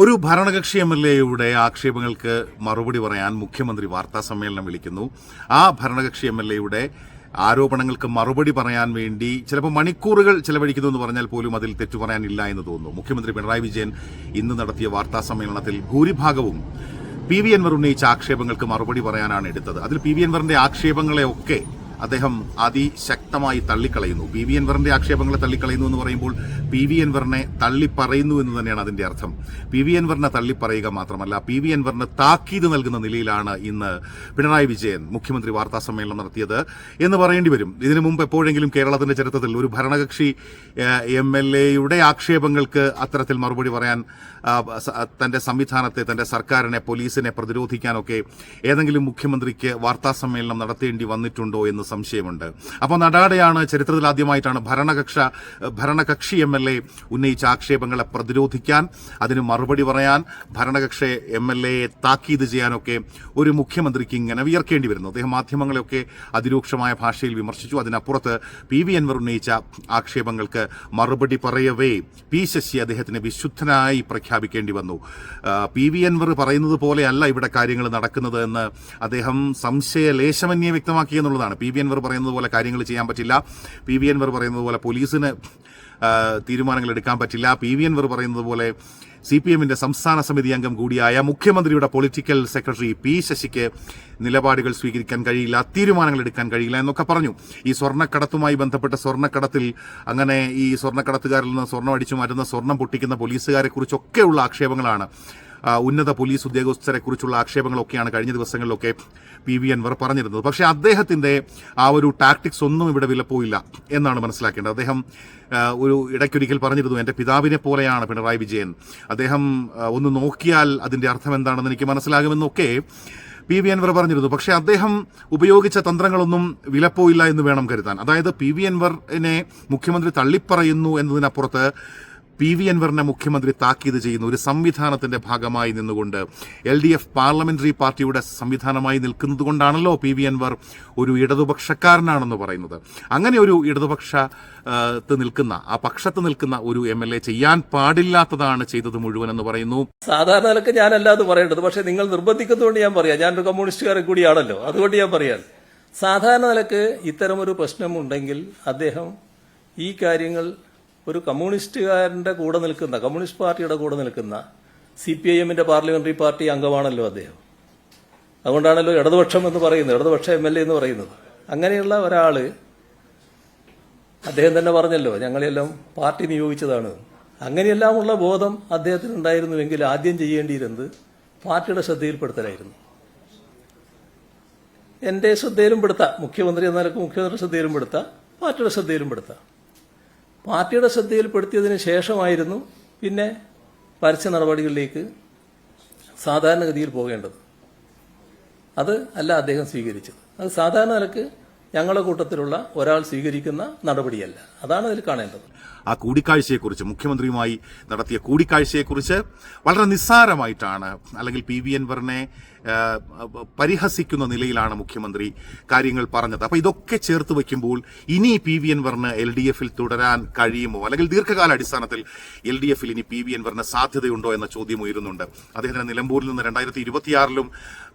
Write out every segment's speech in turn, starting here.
ഒരു ഭരണകക്ഷി M L എയുടെ ആക്ഷേപങ്ങൾക്ക് മറുപടി പറയാൻ മുഖ്യമന്ത്രി വാർത്താ സമ്മേളനം വിളിക്കുന്നു. ആ ഭരണകക്ഷി എം എൽ എയുടെ ആരോപണങ്ങൾക്ക് മറുപടി പറയാൻ വേണ്ടി ചിലപ്പോൾ മണിക്കൂറുകൾ ചെലവഴിക്കുന്നു എന്ന് പറഞ്ഞാൽ പോലും അതിൽ തെറ്റു പറയാനില്ല എന്ന് തോന്നുന്നു. മുഖ്യമന്ത്രി പിണറായി വിജയൻ ഇന്ന് നടത്തിയ വാർത്താ സമ്മേളനത്തിൽ ഭൂരിഭാഗവും പി വി അൻവർ ഉന്നയിച്ച ആക്ഷേപങ്ങൾക്ക് മറുപടി പറയാനാണ് എടുത്തത്. അതിൽ പി വി അൻവറിന്റെ ആക്ഷേപങ്ങളെയൊക്കെ അദ്ദേഹം അതിശക്തമായി തള്ളിക്കളയുന്നു. പി വി എൻവറിന്റെ ആക്ഷേപങ്ങളെ തള്ളിക്കളയുന്നു എന്ന് പറയുമ്പോൾ പി വി എൻവറിനെ തള്ളിപ്പറയുന്നു എന്ന് തന്നെയാണ് അതിന്റെ അർത്ഥം. പി വി എൻവറിനെ തള്ളിപ്പറയുക മാത്രമല്ല പി വി എൻവറിന് താക്കീത് നൽകുന്ന നിലയിലാണ് ഇന്ന് പിണറായി വിജയൻ മുഖ്യമന്ത്രി വാർത്താ സമ്മേളനം നടത്തിയത് എന്ന് പറയേണ്ടി വരും. ഇതിനു മുമ്പ് എപ്പോഴെങ്കിലും കേരളത്തിന്റെ ചരിത്രത്തിൽ ഒരു ഭരണകക്ഷി എം എൽ എയുടെ ആക്ഷേപങ്ങൾക്ക് അത്തരത്തിൽ മറുപടി പറയാൻ തന്റെ സംവിധാനത്തെ തന്റെ സർക്കാരിനെ പോലീസിനെ പ്രതിരോധിക്കാനൊക്കെ ഏതെങ്കിലും മുഖ്യമന്ത്രിക്ക് വാർത്താ സമ്മേളനം നടത്തേണ്ടി വന്നിട്ടുണ്ടോ എന്ന് സംശയമുണ്ട്. അപ്പോൾ നടാടെയാണ് ചരിത്രത്തിൽ ആദ്യമായിട്ടാണ് ഭരണകക്ഷ ഭരണകക്ഷി എം എൽ എ ഉന്നയിച്ച ആക്ഷേപങ്ങളെ പ്രതിരോധിക്കാൻ അതിന് മറുപടി പറയാൻ ഭരണകക്ഷ എം എൽ എയെ താക്കീത് ചെയ്യാനൊക്കെ ഒരു മുഖ്യമന്ത്രിക്ക് ഇങ്ങനെ വിയർക്കേണ്ടി വരുന്നു. അദ്ദേഹം മാധ്യമങ്ങളെയൊക്കെ അതിരൂക്ഷമായ ഭാഷയിൽ വിമർശിച്ചു. അതിനപ്പുറത്ത് പി വി അൻവർ ഉന്നയിച്ച ആക്ഷേപങ്ങൾക്ക് മറുപടി പറയവേ പി ശശി അദ്ദേഹത്തിന് വിശുദ്ധനായി പ്രഖ്യാപിക്കേണ്ടി വന്നു. പി വി അൻവർ പറയുന്നത് പോലെയല്ല ഇവിടെ കാര്യങ്ങൾ നടക്കുന്നത് എന്ന് അദ്ദേഹം സംശയലേശമന്യേ വ്യക്തമാക്കി എന്നുള്ളതാണ്. പി വി അൻവർ പറയുന്നത് പോലെ കാര്യങ്ങൾ ചെയ്യാൻ പറ്റില്ല. പി വി എൻവർ പറയുന്നത് പോലെ പോലീസിന് തീരുമാനങ്ങൾ എടുക്കാൻ പറ്റില്ല. പി വി എൻവർ പറയുന്നത് പോലെ സി പി എമ്മിന്റെ സംസ്ഥാന സമിതി അംഗം കൂടിയായ മുഖ്യമന്ത്രിയുടെ പൊളിറ്റിക്കൽ സെക്രട്ടറി പി ശശിക്ക് നിലപാടുകൾ സ്വീകരിക്കാൻ കഴിയില്ല തീരുമാനങ്ങൾ എടുക്കാൻ കഴിയില്ല എന്നൊക്കെ പറഞ്ഞു. ഈ സ്വർണക്കടത്തുമായി ബന്ധപ്പെട്ട സ്വർണക്കടത്തിൽ അങ്ങനെ ഈ സ്വർണക്കടത്തുകാരിൽ നിന്ന് സ്വർണം അടിച്ചു മാറ്റുന്ന സ്വർണം പൊട്ടിക്കുന്ന പോലീസുകാരെ കുറിച്ചൊക്കെയുള്ള ആക്ഷേപങ്ങളാണ്. ഉന്നത പോലീസ് ഉദ്യോഗസ്ഥരെ കുറിച്ചുള്ള ആക്ഷേപങ്ങളൊക്കെയാണ് കഴിഞ്ഞ ദിവസങ്ങളിലൊക്കെ പി വി അൻവർ പറഞ്ഞിരുന്നത്. പക്ഷേ അദ്ദേഹത്തിന്റെ ആ ഒരു ടാക്ടിക്സ് ഒന്നും ഇവിടെ വിലപ്പോയില്ല എന്നാണ് മനസ്സിലാക്കേണ്ടത്. അദ്ദേഹം ഒരു ഇടയ്ക്കൊരിക്കൽ പറഞ്ഞിരുന്നു എന്റെ പിതാവിനെ പോലെയാണ് പിണറായി വിജയൻ. അദ്ദേഹം ഒന്ന് നോക്കിയാൽ അതിന്റെ അർത്ഥം എന്താണെന്ന് എനിക്ക് മനസ്സിലാകുമെന്നൊക്കെ പി വി അൻവർ പറഞ്ഞിരുന്നു. പക്ഷേ അദ്ദേഹം ഉപയോഗിച്ച തന്ത്രങ്ങളൊന്നും വിലപ്പോയില്ല എന്ന് വേണം കരുതാൻ. അതായത് പി വി അൻവറിനെ മുഖ്യമന്ത്രി തള്ളിപ്പറയുന്നു എന്നതിനപ്പുറത്ത് പി വി അൻവറിനെ മുഖ്യമന്ത്രി താക്കീത് ചെയ്യുന്നു ഒരു സംവിധാനത്തിന്റെ ഭാഗമായി നിന്നുകൊണ്ട് എൽ ഡി എഫ് പാർലമെന്ററി പാർട്ടിയുടെ സംവിധാനമായി നിൽക്കുന്നത് കൊണ്ടാണല്ലോ പി വി അൻവർ ഒരു ഇടതുപക്ഷക്കാരനാണെന്ന് പറയുന്നത്. അങ്ങനെ ഒരു ഇടതുപക്ഷ നിൽക്കുന്ന ആ പക്ഷത്ത് നിൽക്കുന്ന ഒരു എം എൽ എ ചെയ്യാൻ പാടില്ലാത്തതാണ് ചെയ്തത് മുഴുവൻ എന്ന് പറയുന്നു. സാധാരണ നിലയ്ക്ക് ഞാനല്ലാതെ പറയേണ്ടത് പക്ഷെ നിങ്ങൾ നിർബന്ധിക്കുന്നതുകൊണ്ട് ഞാൻ പറയാം. ഞാനൊരു കമ്മ്യൂണിസ്റ്റുകാരൻ കൂടിയാണല്ലോ അതുകൊണ്ട് ഞാൻ പറയാം. സാധാരണ നിലയ്ക്ക് ഇത്തരമൊരു പ്രശ്നമുണ്ടെങ്കിൽ അദ്ദേഹം ഈ കാര്യങ്ങൾ ഒരു കമ്മ്യൂണിസ്റ്റുകാരന്റെ കൂടെ നിൽക്കുന്ന കമ്മ്യൂണിസ്റ്റ് പാർട്ടിയുടെ കൂടെ നിൽക്കുന്ന സി പി ഐ എമ്മിന്റെ പാർലമെന്ററി പാർട്ടി അംഗമാണല്ലോ അദ്ദേഹം. അതുകൊണ്ടാണല്ലോ ഇടതുപക്ഷം എന്ന് പറയുന്നത് ഇടതുപക്ഷ എം എൽ എ എന്ന് പറയുന്നത്. അങ്ങനെയുള്ള ഒരാൾ അദ്ദേഹം തന്നെ പറഞ്ഞല്ലോ ഞങ്ങളെല്ലാം പാർട്ടി നിയോഗിച്ചതാണ്. അങ്ങനെയെല്ലാമുള്ള ബോധം അദ്ദേഹത്തിന് ഉണ്ടായിരുന്നുവെങ്കിൽ ആദ്യം ചെയ്യേണ്ടിയിരുന്നത് പാർട്ടിയുടെ ശ്രദ്ധയിൽപ്പെടുത്തലായിരുന്നു. എന്റെ ശ്രദ്ധയിലും പെടുത്താം മുഖ്യമന്ത്രി എന്ന നിലയ്ക്ക് മുഖ്യമന്ത്രി ശ്രദ്ധയിലും പെടുത്താം പാർട്ടിയുടെ ശ്രദ്ധയിലും പെടുത്താം. പാർട്ടിയുടെ ശ്രദ്ധയിൽപ്പെടുത്തിയതിന് ശേഷമായിരുന്നു പിന്നെ പരസ്യ നടപടികളിലേക്ക് സാധാരണഗതിയിൽ പോകേണ്ടത്. അത് അല്ല അദ്ദേഹം സ്വീകരിച്ചത്. അത് സാധാരണ നിലയ്ക്ക് ഞങ്ങളുടെ കൂട്ടത്തിലുള്ള ഒരാൾ സ്വീകരിക്കുന്ന നടപടിയല്ല. അതാണ് അതിൽ കാണേണ്ടത്. ആ കൂടിക്കാഴ്ചയെക്കുറിച്ച് മുഖ്യമന്ത്രിയുമായി നടത്തിയ കൂടിക്കാഴ്ചയെക്കുറിച്ച് വളരെ നിസ്സാരമായിട്ടാണ് അല്ലെങ്കിൽ പി വി അൻവറിനെ ആ, പരിഹസിക്കുന്ന നിലയിലാണ് മുഖ്യമന്ത്രി കാര്യങ്ങൾ പറഞ്ഞത്. അപ്പോൾ ഇതൊക്കെ ചേർത്ത് വെക്കുമ്പോൾ ഇനി പി വി എൻവറിന് എൽ ഡി എഫിൽ തുടരാൻ കഴിയുമോ? അല്ലെങ്കിൽ ദീർഘകാല അടിസ്ഥാനത്തിൽ എൽ ഡി എഫിൽ ഇനി പി വി എൻവറിന് സാധ്യതയുണ്ടോ എന്ന ചോദ്യം ഉയരുന്നുണ്ട്. അദ്ദേഹത്തിന് നിലമ്പൂരിൽ നിന്ന് രണ്ടായിരത്തി ഇരുപത്തിയാറിലും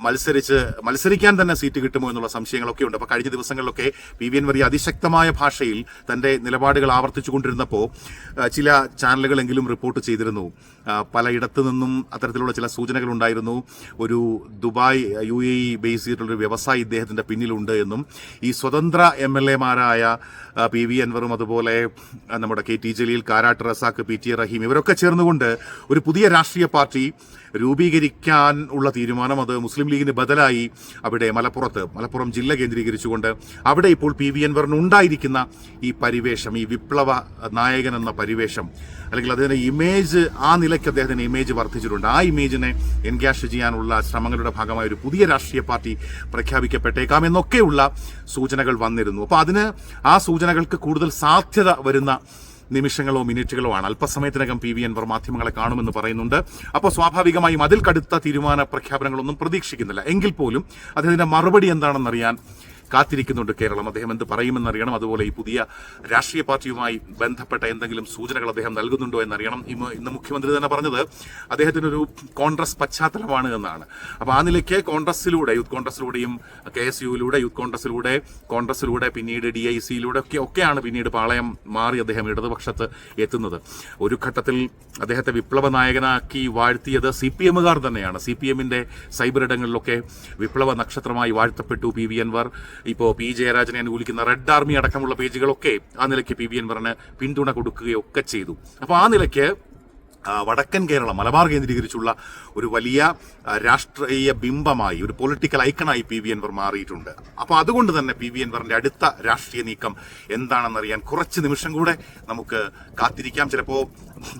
മത്സരിച്ച് മത്സരിക്കാൻ തന്നെ സീറ്റ് കിട്ടുമോ എന്നുള്ള സംശയങ്ങളൊക്കെ ഉണ്ട്. അപ്പോൾ കഴിഞ്ഞ ദിവസങ്ങളിലൊക്കെ പി വി എൻവറി അതിശക്തമായ ഭാഷയിൽ തന്റെ നിലപാടുകൾ ആവർത്തിച്ചു കൊണ്ടിരുന്നപ്പോൾ ചില ചാനലുകളെങ്കിലും റിപ്പോർട്ട് ചെയ്തിരുന്നു. പലയിടത്തു നിന്നും അത്തരത്തിലുള്ള ചില സൂചനകൾ ഉണ്ടായിരുന്നു. ഒരു Dubai U A E base ചെയ്തിട്ടുള്ളൊരു വ്യവസായി ഇദ്ദേഹത്തിന്റെ പിന്നിലുണ്ട് എന്നും ഈ സ്വതന്ത്ര എം എൽ എമാരായ പി വി അൻവറും അതുപോലെ നമ്മുടെ K T Jaleel Karat Razak P T Rahim ഇവരൊക്കെ ചേർന്നുകൊണ്ട് ഒരു പുതിയ രാഷ്ട്രീയ പാർട്ടി രൂപീകരിക്കാൻ ഉള്ള തീരുമാനം അത് മുസ്ലിം ലീഗിന് ബദലായി അവിടെ മലപ്പുറത്ത്. മലപ്പുറം ജില്ല കേന്ദ്രീകരിച്ചുകൊണ്ട് അവിടെ ഇപ്പോൾ പി വി ഉണ്ടായിരിക്കുന്ന ഈ പരിവേഷം ഈ വിപ്ലവ നായകൻ എന്ന പരിവേഷം അല്ലെങ്കിൽ അദ്ദേഹത്തിന്റെ ഇമേജ് ആ നിലയ്ക്ക് അദ്ദേഹത്തിന്റെ ഇമേജ് വർദ്ധിച്ചിട്ടുണ്ട്. ആ ഇമേജിനെ എൻകാഷ് ചെയ്യാനുള്ള ശ്രമങ്ങളുടെ ഭാഗമായ ഒരു പുതിയ രാഷ്ട്രീയ പാർട്ടി പ്രഖ്യാപിക്കപ്പെട്ടേക്കാം എന്നൊക്കെയുള്ള സൂചനകൾ വന്നിരുന്നു. അപ്പോൾ അതിന് ആ സൂചനകൾക്ക് കൂടുതൽ സാധ്യത വരുന്ന നിമിഷങ്ങളോ മിനിറ്റുകളോ ആണ്. അല്പസമയത്തിനകം പി വി അൻവർ മാധ്യമങ്ങളെ കാണുമെന്ന് പറയുന്നുണ്ട്. അപ്പോൾ സ്വാഭാവികമായും അതിൽ കടുത്ത തീരുമാന പ്രഖ്യാപനങ്ങളൊന്നും പ്രതീക്ഷിക്കുന്നില്ല. എങ്കിൽ പോലും അദ്ദേഹത്തിന്റെ മറുപടി എന്താണെന്നറിയാൻ കാത്തിരിക്കുന്നുണ്ട് കേരളം. അദ്ദേഹം എന്ത് പറയുമെന്നറിയണം. അതുപോലെ ഈ പുതിയ രാഷ്ട്രീയ പാർട്ടിയുമായി ബന്ധപ്പെട്ട എന്തെങ്കിലും സൂചനകൾ അദ്ദേഹം നൽകുന്നുണ്ടോ എന്നറിയണം. ഇന്ന് മുഖ്യമന്ത്രി തന്നെ പറഞ്ഞത് അദ്ദേഹത്തിനൊരു കോൺഗ്രസ് പശ്ചാത്തലമാണ് എന്നാണ്. അപ്പൊ ആ നിലയ്ക്ക് കോൺഗ്രസിലൂടെ യൂത്ത് കോൺഗ്രസിലൂടെയും കെ എസ് യുയിലൂടെ യൂത്ത് കോൺഗ്രസിലൂടെ കോൺഗ്രസിലൂടെ പിന്നീട് ഡി ഐ സിയിലൂടെ ഒക്കെ ഒക്കെയാണ് പിന്നീട് പാളയം മാറി അദ്ദേഹം ഇടതുപക്ഷത്ത് എത്തുന്നത്. ഒരു ഘട്ടത്തിൽ അദ്ദേഹത്തെ വിപ്ലവ നായകനാക്കി വാഴ്ത്തിയത് സി പി എമ്മുകാർ തന്നെയാണ്. സി പി എമ്മിന്റെ സൈബർ ഇടങ്ങളിലൊക്കെ വിപ്ലവ നക്ഷത്രമായി വാഴ്ത്തപ്പെട്ടു പി വി അൻവർ. ഇപ്പോൾ പി ജയരാജനെ അനുകൂലിക്കുന്ന റെഡ് ആർമി അടക്കമുള്ള പേജുകളൊക്കെ ആ നിലയ്ക്ക് പി വി അൻവറിന് പിന്തുണ കൊടുക്കുകയൊക്കെ ചെയ്തു. അപ്പോൾ ആ നിലയ്ക്ക് വടക്കൻ കേരളം മലബാർ കേന്ദ്രീകരിച്ചുള്ള ഒരു വലിയ രാഷ്ട്രീയ ബിംബമായി ഒരു പൊളിറ്റിക്കൽ ഐക്കണായി പി വി എൻവർ മാറിയിട്ടുണ്ട്. അപ്പോൾ അതുകൊണ്ട് തന്നെ പി വി എൻവറിന്റെ അടുത്ത രാഷ്ട്രീയ നീക്കം എന്താണെന്നറിയാൻ കുറച്ച് നിമിഷം കൂടെ നമുക്ക് കാത്തിരിക്കാം. ചിലപ്പോൾ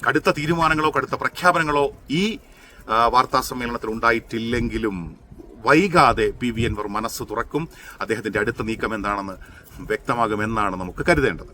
കടുത്ത തീരുമാനങ്ങളോ കടുത്ത പ്രഖ്യാപനങ്ങളോ ഈ വാർത്താ സമ്മേളനത്തിൽ ഉണ്ടായിട്ടില്ലെങ്കിലും വൈകാതെ പി വി അൻവർ മനസ്സ് തുറക്കും. അദ്ദേഹത്തിന്റെ അടുത്ത നീക്കം എന്താണെന്ന് വ്യക്തമാകുമെന്നാണ് നമുക്ക് കരുതേണ്ടത്.